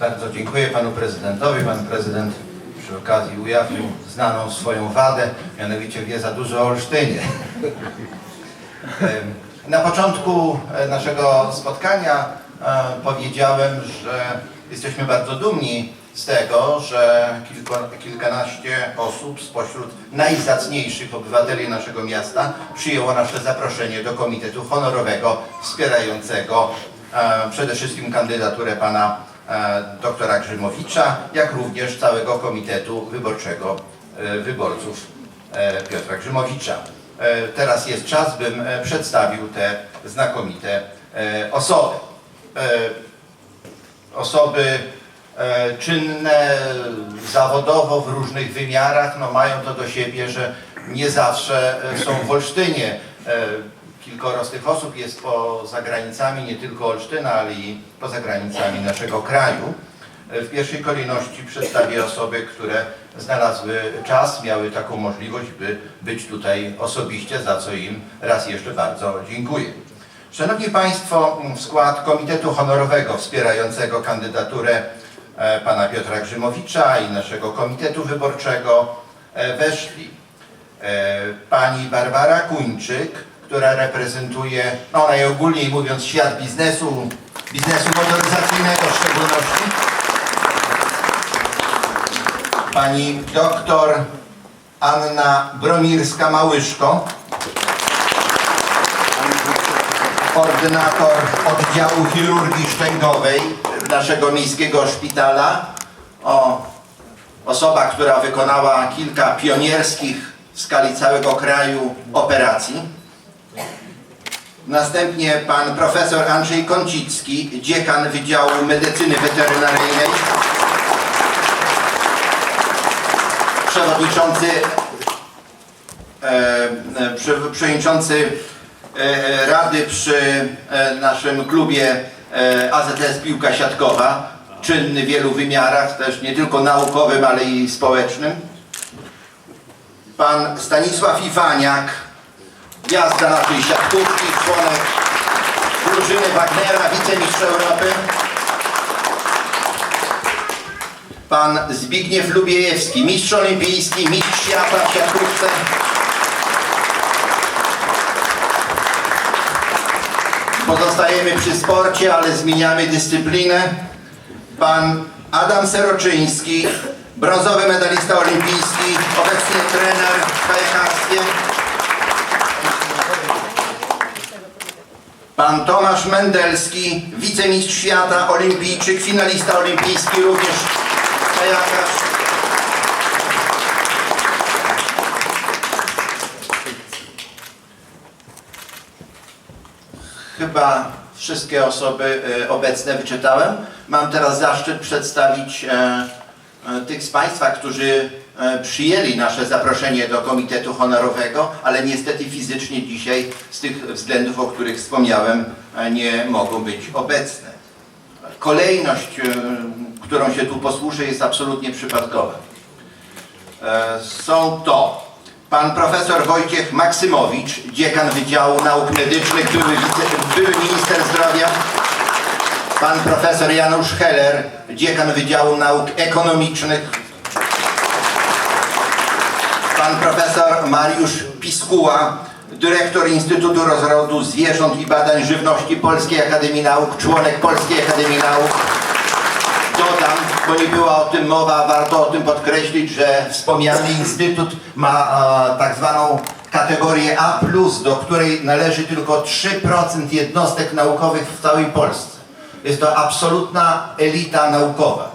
Bardzo dziękuję panu prezydentowi. Pan prezydent przy okazji ujawnił znaną swoją wadę, mianowicie wie za dużo o Olsztynie. Na początku e, naszego spotkania e, powiedziałem, że jesteśmy bardzo dumni z tego, że kilko, kilkanaście osób spośród najzacniejszych obywateli naszego miasta przyjęło nasze zaproszenie do Komitetu Honorowego wspierającego e, przede wszystkim kandydaturę pana doktora Grzymowicza, jak również całego Komitetu Wyborczego e, Wyborców e, Piotra Grzymowicza. E, Teraz jest czas, bym e, przedstawił te znakomite e, osoby. E, Osoby e, czynne zawodowo w różnych wymiarach no mają to do siebie, że nie zawsze e, są w Olsztynie. Kilkoro z tych osób jest poza granicami nie tylko Olsztyna, ale i poza granicami naszego kraju. W pierwszej kolejności przedstawię osoby, które znalazły czas, miały taką możliwość, by być tutaj osobiście, za co im raz jeszcze bardzo dziękuję. Szanowni Państwo, w skład Komitetu Honorowego wspierającego kandydaturę e, pana Piotra Grzymowicza i naszego Komitetu Wyborczego e, weszli e, pani Barbara Kuńczyk, która reprezentuje, no najogólniej mówiąc, świat biznesu, biznesu motoryzacyjnego w szczególności. Pani doktor Anna Bromirska-Małyszko, ordynator oddziału chirurgii szczękowej naszego miejskiego szpitala. O, osoba, która wykonała kilka pionierskich w skali całego kraju operacji. Następnie pan profesor Andrzej Kącicki, dziekan Wydziału Medycyny Weterynaryjnej. Przewodniczący e, e, prze- przewodniczący e, Rady przy e, naszym klubie e, AZS Piłka Siatkowa, czynny w wielu wymiarach, też nie tylko naukowym, ale i społecznym. Pan Stanisław Iwaniak, gwiazda naszej siatkówki, członek drużyny Wagnera, wicemistrz Europy. Pan Zbigniew Lubiejewski, mistrz olimpijski, mistrz świata w siatkówce. Pozostajemy przy sporcie, ale zmieniamy dyscyplinę. Pan Adam Seroczyński, brązowy medalista olimpijski, obecnie trener w kajakarstwie. Pan Tomasz Mendelski, wicemistrz świata, olimpijczyk, finalista olimpijski, również kajakarz. Chyba wszystkie osoby e, obecne wyczytałem. Mam teraz zaszczyt przedstawić e, e, tych z Państwa, którzy przyjęli nasze zaproszenie do Komitetu Honorowego, ale niestety fizycznie dzisiaj z tych względów, o których wspomniałem, e, nie mogą być obecne. Kolejność, e, którą się tu posłużę, jest absolutnie przypadkowa. E, Są to pan profesor Wojciech Maksymowicz, dziekan Wydziału Nauk Medycznych, były, były minister zdrowia. Pan profesor Janusz Heller, dziekan Wydziału Nauk Ekonomicznych. Pan profesor Mariusz Piskuła, dyrektor Instytutu Rozrodu Zwierząt i Badań Żywności Polskiej Akademii Nauk, członek Polskiej Akademii Nauk. Dodam, bo nie była o tym mowa, warto o tym podkreślić, że wspomniany instytut ma e, tak zwaną kategorię A+, do której należy tylko 3% jednostek naukowych w całej Polsce. Jest to absolutna elita naukowa.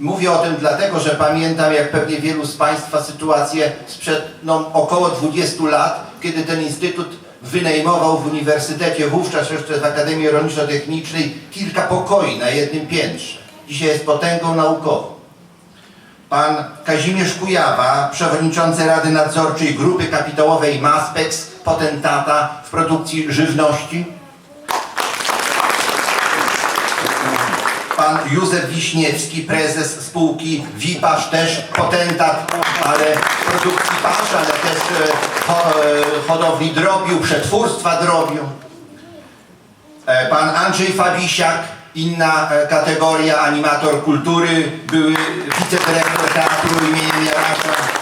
Mówię o tym dlatego, że pamiętam, jak pewnie wielu z Państwa, sytuację sprzed no, około 20 lat, kiedy ten instytut wynajmował w uniwersytecie, wówczas jeszcze w Akademii Rolniczo-Technicznej, kilka pokoi na jednym piętrze. Dzisiaj jest potęgą naukową. Pan Kazimierz Kujawa, przewodniczący Rady Nadzorczej Grupy Kapitałowej Maspex, potentata w produkcji żywności. Pan Józef Wiśniewski, prezes spółki Wipasz, też potentat, ale produkcji pasz, ale też e, e, hodowli drobiu, przetwórstwa drobiu. E, Pan Andrzej Fabisiak, inna kategoria, animator kultury, były wicedyrektor teatru imienia Jarasza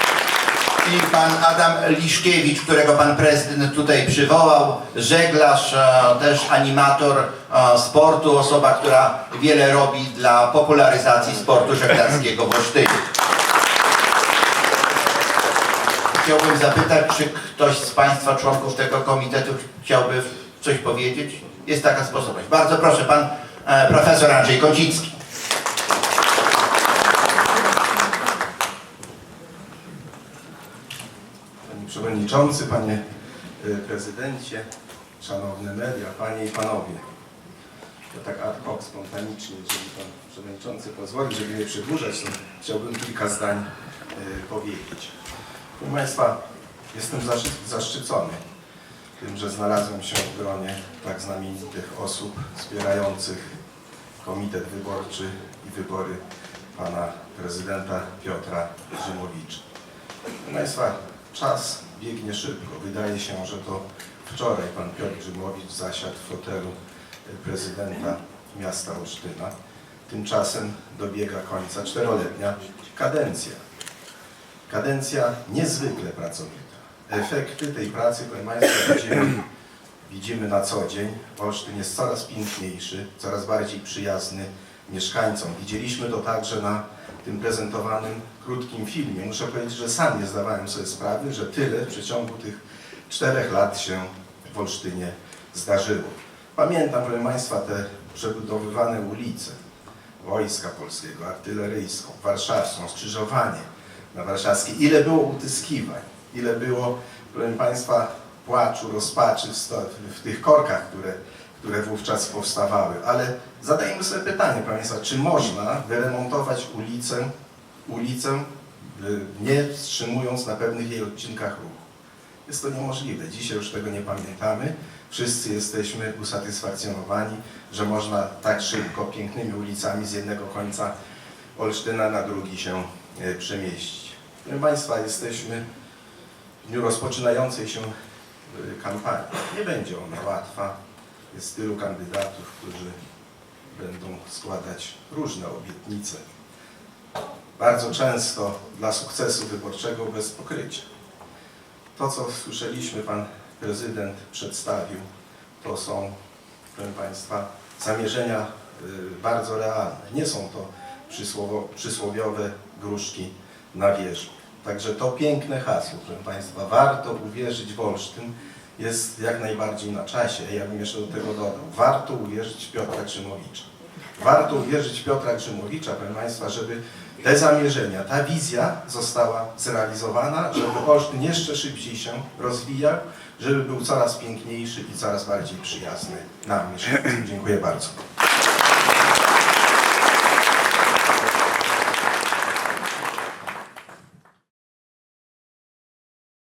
i pan Adam Liszkiewicz, którego pan prezydent tutaj przywołał, żeglarz, e, też animator e, sportu, osoba, która wiele robi dla popularyzacji sportu żeglarskiego w Olsztynie. Chciałbym zapytać, czy ktoś z Państwa członków tego komitetu chciałby coś powiedzieć? Jest taka sposobność. Bardzo proszę, pan e, profesor Andrzej Kociński. Panie Przewodniczący, Panie y, Prezydencie, Szanowne media, Panie i Panowie. To tak ad hoc, spontanicznie, jeżeli Pan Przewodniczący pozwoli, żeby nie przedłużać, to chciałbym kilka zdań y, powiedzieć. Proszę Państwa, jestem zaszczy- zaszczycony tym, że znalazłem się w gronie tak znamienitych osób wspierających Komitet Wyborczy i wybory Pana Prezydenta Piotra Rzymowicza. Proszę Państwa, czas biegnie szybko. Wydaje się, że to wczoraj pan Piotr Grzymowicz zasiadł w fotelu prezydenta miasta Olsztyna. Tymczasem dobiega końca czteroletnia kadencja. Kadencja niezwykle pracowita. Efekty tej pracy, proszę Państwa, widzimy, widzimy na co dzień. Olsztyn jest coraz piękniejszy, coraz bardziej przyjazny mieszkańcom. Widzieliśmy to także na tym prezentowanym krótkim filmie. Muszę powiedzieć, że sam nie zdawałem sobie sprawy, że tyle w przeciągu tych czterech lat się w Olsztynie zdarzyło. Pamiętam, proszę Państwa, te przebudowywane ulice Wojska Polskiego, artyleryjską, warszawską, skrzyżowanie na warszawskiej. Ile było utyskiwań, ile było, proszę Państwa, płaczu, rozpaczy w, w tych korkach, które, które wówczas powstawały. Ale zadajmy sobie pytanie, proszę Państwa, czy można wyremontować ulicę, ulicę y, nie wstrzymując na pewnych jej odcinkach ruchu? Jest to niemożliwe. Dzisiaj już tego nie pamiętamy. Wszyscy jesteśmy usatysfakcjonowani, że można tak szybko, pięknymi ulicami z jednego końca Olsztyna na drugi się e, przemieścić. Proszę Państwa, jesteśmy w dniu rozpoczynającej się e, kampanii. Nie będzie ona łatwa. Jest tylu kandydatów, którzy będą składać różne obietnice. Bardzo często dla sukcesu wyborczego bez pokrycia. To, co słyszeliśmy, pan prezydent przedstawił, to są, proszę Państwa, zamierzenia y, bardzo realne. Nie są to przysłowiowe gruszki na wierzchu. Także to piękne hasło, proszę Państwa, warto uwierzyć w Olsztyn, jest jak najbardziej na czasie. Ja bym jeszcze do tego dodał, warto uwierzyć w Piotra Grzymowicza. Warto uwierzyć w Piotra Grzymowicza, proszę Państwa, żeby te zamierzenia, ta wizja została zrealizowana, żeby Olsztyn jeszcze szybciej się rozwijał, żeby był coraz piękniejszy i coraz bardziej przyjazny nam. Dziękuję bardzo.